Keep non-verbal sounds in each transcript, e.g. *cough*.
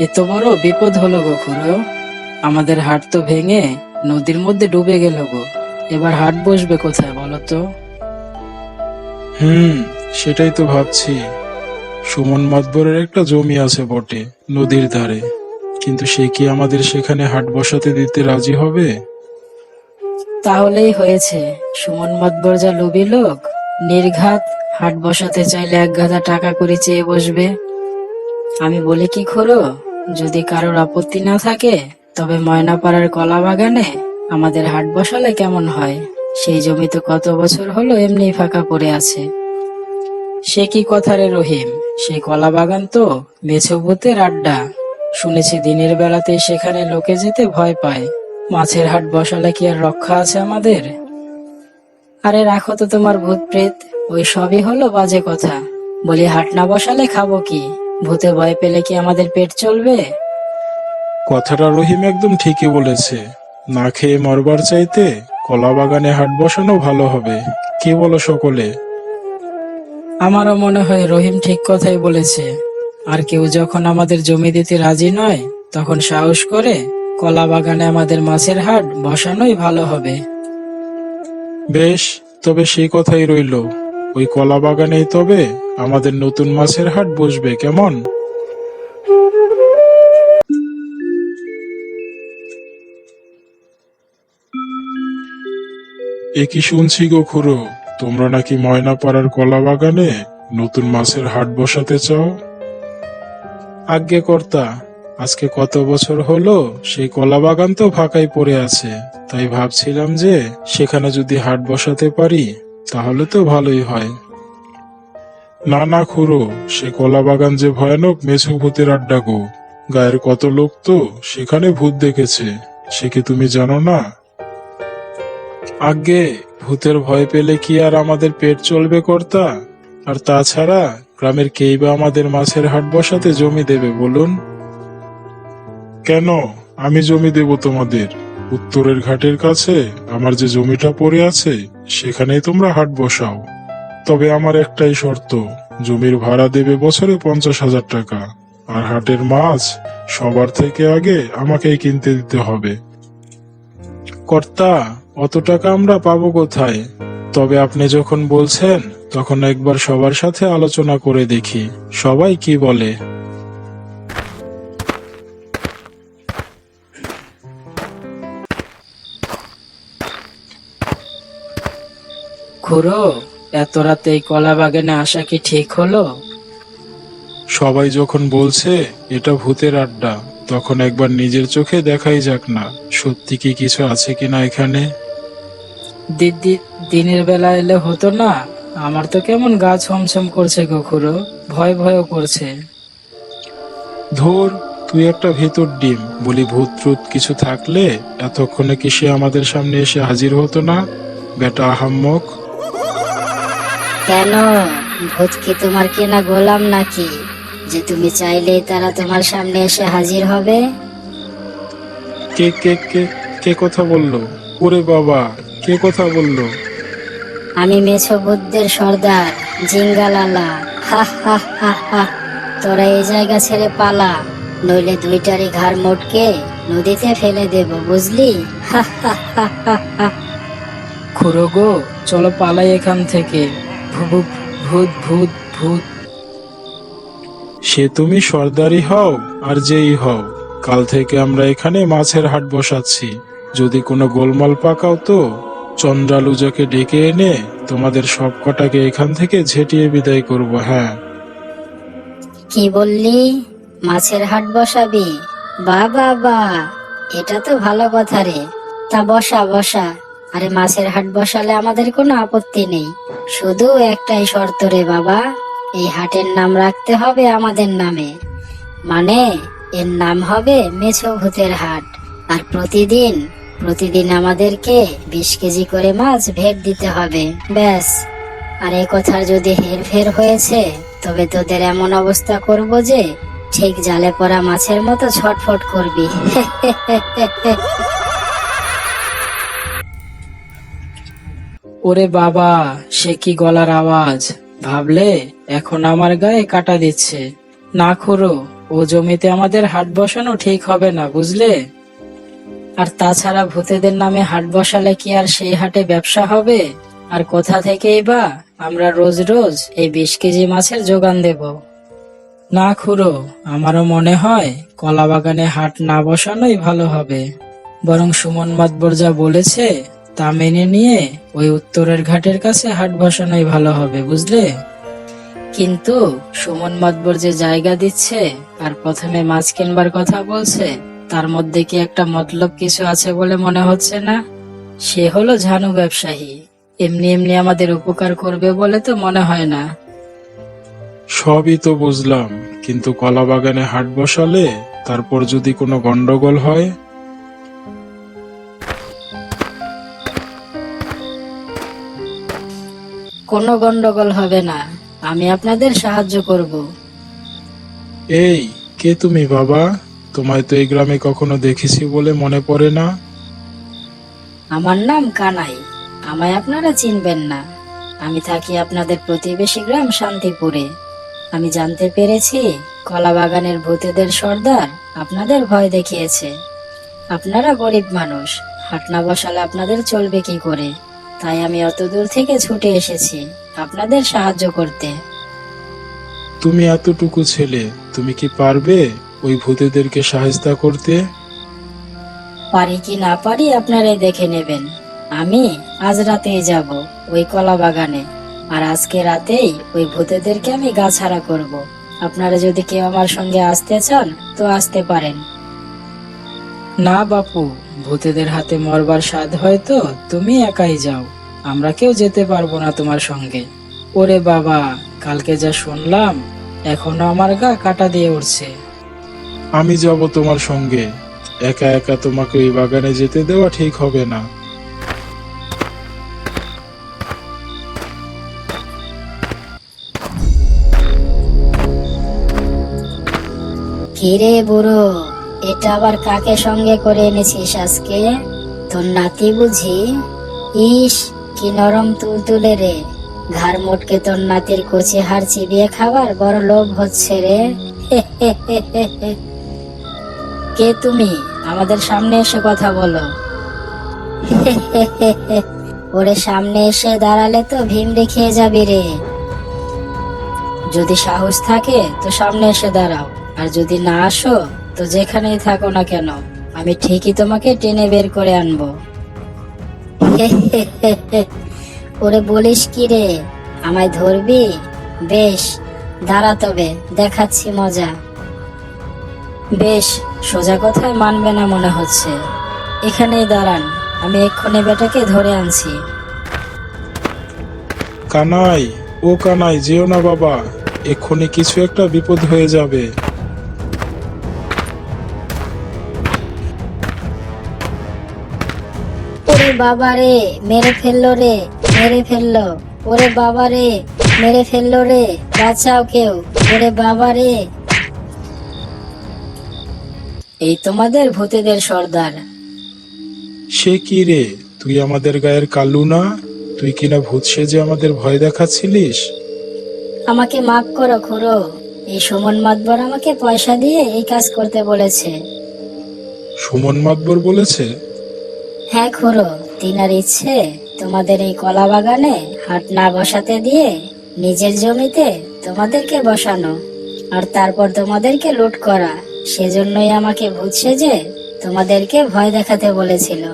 এত বড় বিপদ হলো গো খুড়ো। আমাদের হাট তো ভেঙে নদীর মধ্যে ডুবে গেল গো। এবার হাট বসবে কোথায় বলো তো? হুম সেটাই তো ভাবছি। সুমন মাতবরের একটা জমি আছে বটে নদীর ধারে। কিন্তু সে কি আমাদের সেখানে হাট বসাতে দিতে রাজি হবে? তাহলেই হয়েছে। সুমন মতবর যা লোভী লোক নির্ঘাত হাট বসাতে চাইলে এক গাদা টাকা করে চেয়ে বসবে। আমি বলি কি খোরো যদি কারোর আপত্তি না থাকে, তবে ময়নাপাড়ার কলা বাগানে আমাদের হাট বসালে কেমন হয়? সেই জমি তো কত বছর হলো এমনি ফাঁকা পড়ে আছে। সে কি কথা রে রহিম? সেই কলা বাগান তো মেছভূতের আড্ডা। শুনেছি দিনের বেলাতে সেখানে লোকে যেতে ভয় পায়। মাছের হাট বসালে কি আর রক্ষা আছে আমাদের? আরে রাখো তো তোমার ভূত প্রেত, ওই সবই হলো বাজে কথা। বলি হাট না বসালে খাব কি? ভূতে ভয় পেলে কি আমাদের পেট চলবে? কথাটা রহিম একদম ঠিকই বলেছে। না খেয়ে মরবার চাইতে কলা বাগানে হাট বসানো ভালো হবে। কি বলো সকলে? আমারও মনে হয় রহিম ঠিক কথাই বলেছে। আর কেউ যখন আমাদের জমি দিতে রাজি নয় তখন সাহস করে কলা বাগানে আমাদের মাছের হাট বসানোই ভালো হবে। বেশ তবে সেই কথাই রইল। ওই কলা বাগানেই তবে আমাদের নতুন মাছের হাট বসবে, কেমন? এ কি শুনছি গো খুড়ো? তোমরা নাকি ময়নাপাড়ার কলা বাগানে নতুন মাছের হাট বসাতে চাও? আজ্ঞে কর্তা আজকে কত বছর হলো সেই কলা বাগান তো ফাঁকাই পড়ে আছে, তাই ভাবছিলাম যে সেখানে যদি হাট বসাতে পারি তাহলে তো ভালোই হয়। না না খুড়ো, সে কলা বাগান যে ভয়ানক মেছু ভূতের আড্ডা গো। গায়ের কত লোক তো সেখানে ভূত দেখেছে। সে কি তুমি জানো না? আগে ভূতের ভয় পেলে কি আর আমাদের পেট চলবে কর্তা? আর তাছাড়া, গ্রামের কেই বা আমাদের মাছের হাট বসাতে জমি দেবে বলুন? কেন? আমি জমি দেব তোমাদের। উত্তরের ঘাটের কাছে আমার যে জমিটা পড়ে আছে, সেখানেই তোমরা হাট বসাও। তবে আমার একটাই শর্ত, জমির ভাড়া দেবে বছরে পঞ্চাশ হাজার টাকা, আর হাটের মাছ সবার থেকে আগে আমাকেই কিনতে দিতে হবে। কর্তা, অত টাকা আমরা পাবো কোথায়? তবে আপনি যখন বলছেন, তখন একবার সবার সাথে আলোচনা করে দেখি, সবাই কি বলে। খুড়ো এত রাতে এই কলা বাগানে আসা কি ঠিক হলো? সবাই যখন বলছে এটা ভূতের আড্ডা তখন একবার নিজের চোখে দেখাই যাক না সত্যি কি কিছু আছে কিনা এখানে? দিদি দিনের বেলা এলে হতো না? আমার তো কেমন গা ছমছম করছে গো খুড়ো ভয় ভয়ও করছে। ধর তুই একটা ভেতর ডিম বলি ভূত ট্রুত কিছু থাকলে এতক্ষণে কি সে আমাদের সামনে এসে হাজির হতো না? বেটা আহাম্মক। কেন? ভোজকে তোমার কেনা গোলাম নাকি? যে তুমি চাইলেই তারা তোমার সামনে এসে হাজির হবে। কে কে কে কে কথা বলল? ওরে বাবা কে কথা বলল? আমি মেছো বুদ্ধের সর্দার জিঙ্গালালা। হা হা হা হা। তোরা এই জায়গা ছেড়ে পালা নইলে দুইটারই ঘাড় মোটকে নদীতে ফেলে দেব বুঝলি? হা হা হা হা হা। খুড়ো গো চলো পালাই এখান থেকে। ভূত ভূত ভূত সে তুমি সর্দারি হও আর যেই হও কাল থেকে আমরা এখানে মাছের হাট বসাচ্ছি। যদি কোনো গোলমাল পাকাও তো চন্দ্রালুজাকে ডেকে এনে তোমাদের সব কটাকে এখান থেকে ঝেঁটিয়ে বিদায় করব হ্যাঁ। কি বললি? মাছের হাট বসাবি? বা বা বা এটা তো ভালো কথা রে। তা বসা বসা। আরে মাছের হাট বসালে আমাদের কোনো আপত্তি নেই। শুধু একটাই শর্ত রে বাবা, এই হাটের নাম রাখতে হবে আমাদের নামে। মানে এর নাম হবে মেছো ভূতের হাট। আর প্রতিদিন প্রতিদিন আমাদেরকে বিশ কেজি করে মাছ ভেট দিতে হবে। ব্যাস। আর এই কথার যদি হেরফের হয়েছে, তবে তোদের এমন অবস্থা করব যে, ঠিক জালে পড়া মাছের মতো ছটফট করবি। *laughs* ওরে বাবা, সে কি গলার আওয়াজ? ভাবলে, এখন আমার গায়ে কাটা দিচ্ছে। না খুড়ো, ও জমিতে আমাদের হাট বসানো ঠিক হবে না, বুঝলে? আর তাছাড়া ভূতেদের নামে হাট বসালে কি আর সেই হাটে ব্যবসা হবে? আর কোথা থেকেই বা আমরা রোজ রোজ এই বিশ কেজি মাছের যোগান দেব? না খুড়ো, আমারও মনে হয় কলা বাগানে হাট না বসানোই ভালো হবে। বরং সুমন মাতবর যা বলেছে তা মেনে নিয়ে ওই উত্তরের ঘাটের কাছে হাট বসানোই ভালো হবে বুঝলে? কিন্তু সুমন মাতবর যে জায়গা দিচ্ছে আর প্রথমে মাছ কিনবার কথা বলছে তার মধ্যে কি একটা মতলব কিছু আছে বলে মনে হচ্ছে না? সে হলো ঝানু ব্যবসায়ী। এমনি এমনি আমাদের উপকার করবে বলে তো মনে হয় না। সবই তো বুঝলাম কিন্তু কলা বাগানে হাট বসালে তারপর যদি কোনো গন্ডগোল হয়? কোনো গন্ডগোল হবে না। আমি আপনাদের সাহায্য করব। এই কে তুমি বাবা? তোমায় তো এই গ্রামে কখনো দেখেছি বলে মনে পড়ে না। আমার নাম কানাই। আমায় আপনারা চিনবেন না। আমি থাকি আপনাদের প্রতিবেশী গ্রাম শান্তিপুরে। আমি জানতে পেরেছি কলা বাগানের ভূতেদের সর্দার আপনাদের ভয় দেখিয়েছে। আপনারা গরিব মানুষ হাট না বসালে আপনাদের চলবে কি করে? তাই আমি অত দূর থেকে ছুটে এসেছি। আপনাদের সাহায্য করতে। তুমি এতটুকু ছেলে তুমি কি পারবে ওই ভূতেদেরকে সাহায্য করতে? পারি কি না পারি আপনারাই দেখে নেবেন। আমি আজ রাতেই যাব ওই কলা বাগানে আর আজকে রাতেই ওই ভূতেদেরকে আমি গাছহারা করব। আপনারা যদি কেউ আমার সঙ্গে আসতে চান তো আসতে পারেন। না বাপু ভূতেদের হাতে মরবার স্বাদ হয়তো তুমি একাই যাও। আমরা কেউ যেতে পারব না তোমার সঙ্গে। ওরে বাবা কালকে যা শুনলাম এখনও আমার গা কাটা দিয়ে উঠছে আমি যাব তোমার সঙ্গে। একা একা তোমাকে ওই বাগানে যেতে দেওয়া ঠিক হবে না। কিরে বুড়ো এটা আবার কাকে সঙ্গে করে এনেছিস আজকে? তোর নাতি বুঝি? ইস, কি নরম তুলতুলে রে। ঘাড় মোটকে তোর নাতির কচি হাড় চিবিয়ে খাবার, বড় লোভ হচ্ছে রে। কে তুমি? আমাদের সামনে এসে কথা বলো। ওরে সামনে এসে দাঁড়ালে তো ভিমড়ে খেয়ে যাবি রে। যদি সাহস থাকে তো সামনে এসে দাঁড়াও। আর যদি না আসো তো যেখানেই থাকো না কেন, আমি ঠিকই তোমাকে টেনে বের করে আনব। *laughs* ওরে বলিস কি রে? আমায় ধরবি? বেশ, দাঁড়া তবে, দেখাচ্ছি মজা। বেশ, সোজা কথায় মানবে না মনে হচ্ছে। এখানেই দাঁড়ান, আমি এক্ষুনি বেটাকে ধরে আনছি। কানাই, ও কানাই, যেও না বাবা, এক্ষুনি কিছু একটা বিপদ হয়ে যাবে। বাবা রে মেরে ফেলল রে মেরে ফেলল। ওরে বাবা রে মেরে ফেলল রে বাঁচাও কেউ। ওরে বাবা রে এই তোমাদের ভূতেদের সর্দার। সে কি রে? তুই আমাদের গায়ের কালু না? তুই কিনা ভূত সেজে আমাদের ভয় দেখাচ্ছিলিস? আমাকে মাফ করো খুড়ো। এই সুমন মাতবর আমাকে পয়সা দিয়ে এই কাজ করতে বলেছে। সুমন মাতবর বলেছে? হ্যাঁ খুড়ো। তিনার ইচ্ছে তোমাদের এই কলা বাগানে হাট না বসাতে দিয়ে নিজের জমিতে তোমাদেরকে বসানো আর তারপর তোমাদেরকে লুট করা সেজন্যই আমাকে ভূত সেজে তোমাদেরকে ভয় দেখাতে বলেছিল।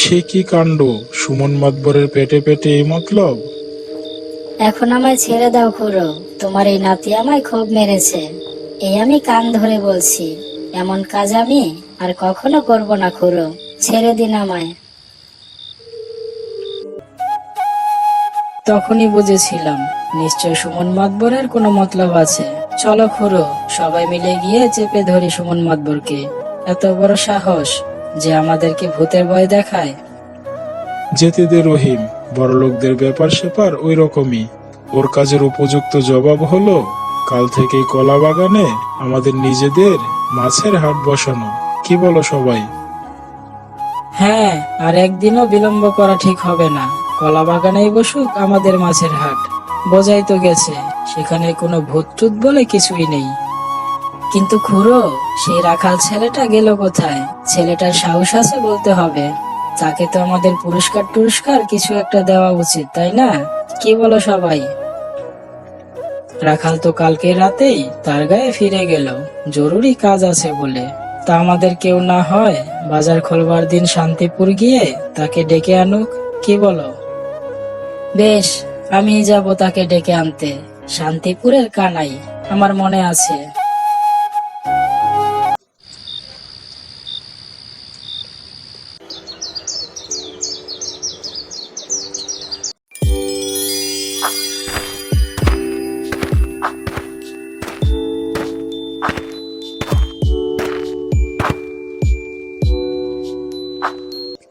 সে কি কাণ্ড? সুমন মাতবরের পেটে পেটে এই মতলব? এখন আমায় ছেড়ে দাও খুড়ো তোমার এই নাতি আমায় খুব মেরেছে। এই আমি কান ধরে বলছি এমন কাজ আমি আর কখনো করব না খুড়ো। ছেড়ে দিন আমায়। তখনই বুঝেছিলাম নিশ্চয় সুমন মাতবরের কোনো মতলব আছে। চলো খুড়ো সবাই মিলে গিয়ে চেপে ধরি সুমন মাতবরকে। এত বড় সাহস যে আমাদেরকে ভূতের ভয় দেখায়। যেতে দে রহিম বড়লোকদের ব্যাপার সেপার ওই রকমই। ওর কাজের উপযুক্ত জবাব হলো কাল থেকে কলা বাগানে আমাদের নিজেদের মাছের হাট বসানো। কি বলো সবাই? হ্যাঁ আর একদিনও বিলম্ব করা ঠিক হবে না। কলা বাগানেই বসুক আমাদের মাছের হাট। বোঝাই তো গেছে, সেখানে কোনো ভূত টুত বলে কিছুই নেই। কিন্তু খুড়ো সেই রাখাল ছেলেটা গেল কোথায়? ছেলেটার সাহস আছে বলতে হবে। তাকে তো আমাদের পুরস্কার টুরস্কার কিছু একটা দেওয়া উচিত, তাই না? কি বলো সবাই? রাখাল তো কালকে রাতেই তার গায়ে ফিরে গেল। জরুরি কাজ আছে বলে। তা আমাদের কেউ না হয়। বাজার খোলবার দিন শান্তিপুর গিয়ে তাকে ডেকে আনুক। কি বলো? বেশ আমি যাব তাকে ডেকে আনতে। শান্তিপুরের কানাই, আমার মনে আছে।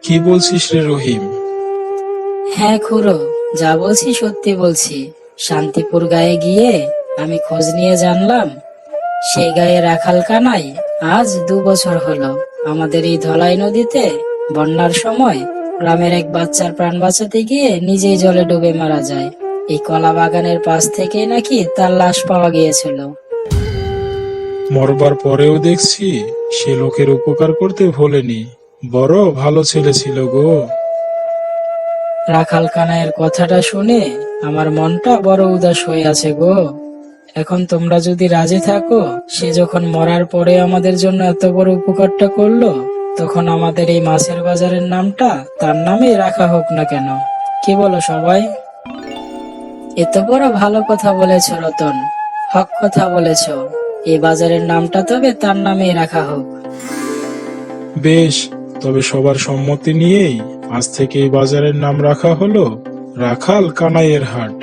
কি বলছিস রে রহিম? হ্যাঁ খুড়ো যা বলছি সত্যি বলছি। শান্তিপুর গায়ে গিয়ে আমি খোঁজ নিয়ে জানলাম সেই গায়ে রাখাল কানাই আজ দু বছর হলো। আমাদের এই ধলাই নদীতে বন্যার সময় গ্রামের এক বাচ্চার প্রাণ বাঁচাতে গিয়ে নিজেই জলে ডুবে মারা যায়। এই কলা বাগানের পাশ থেকে নাকি তার লাশ পাওয়া গিয়েছিল। মরবার পরেও দেখছি সে লোকের উপকার করতে ভোলেনি। বড় ভালো ছেলে ছিল গো। রাখাল কানাইয়ের কথাটা শুনে আমার মনটা বড় উদাস হয়ে আছে গো। এখন তোমরা যদি রাজি থাকো সে যখন মরার পরে আমাদের জন্য এত বড় উপকারটা করল তখন আমাদের এই মাছের বাজারের নামটা তার নামেই রাখা হোক না কেন। কি বলো সবাই? এত বড় ভালো কথা বলেছ রতন। হক কথা বলেছ। এই বাজারের নামটা তবে তার নামেই রাখা হোক। বেশ তবে সবার সম্মতি নিয়েই আজ থেকে এই বাজারের নাম রাখা হলো রাখাল কানাইয়ের হাট।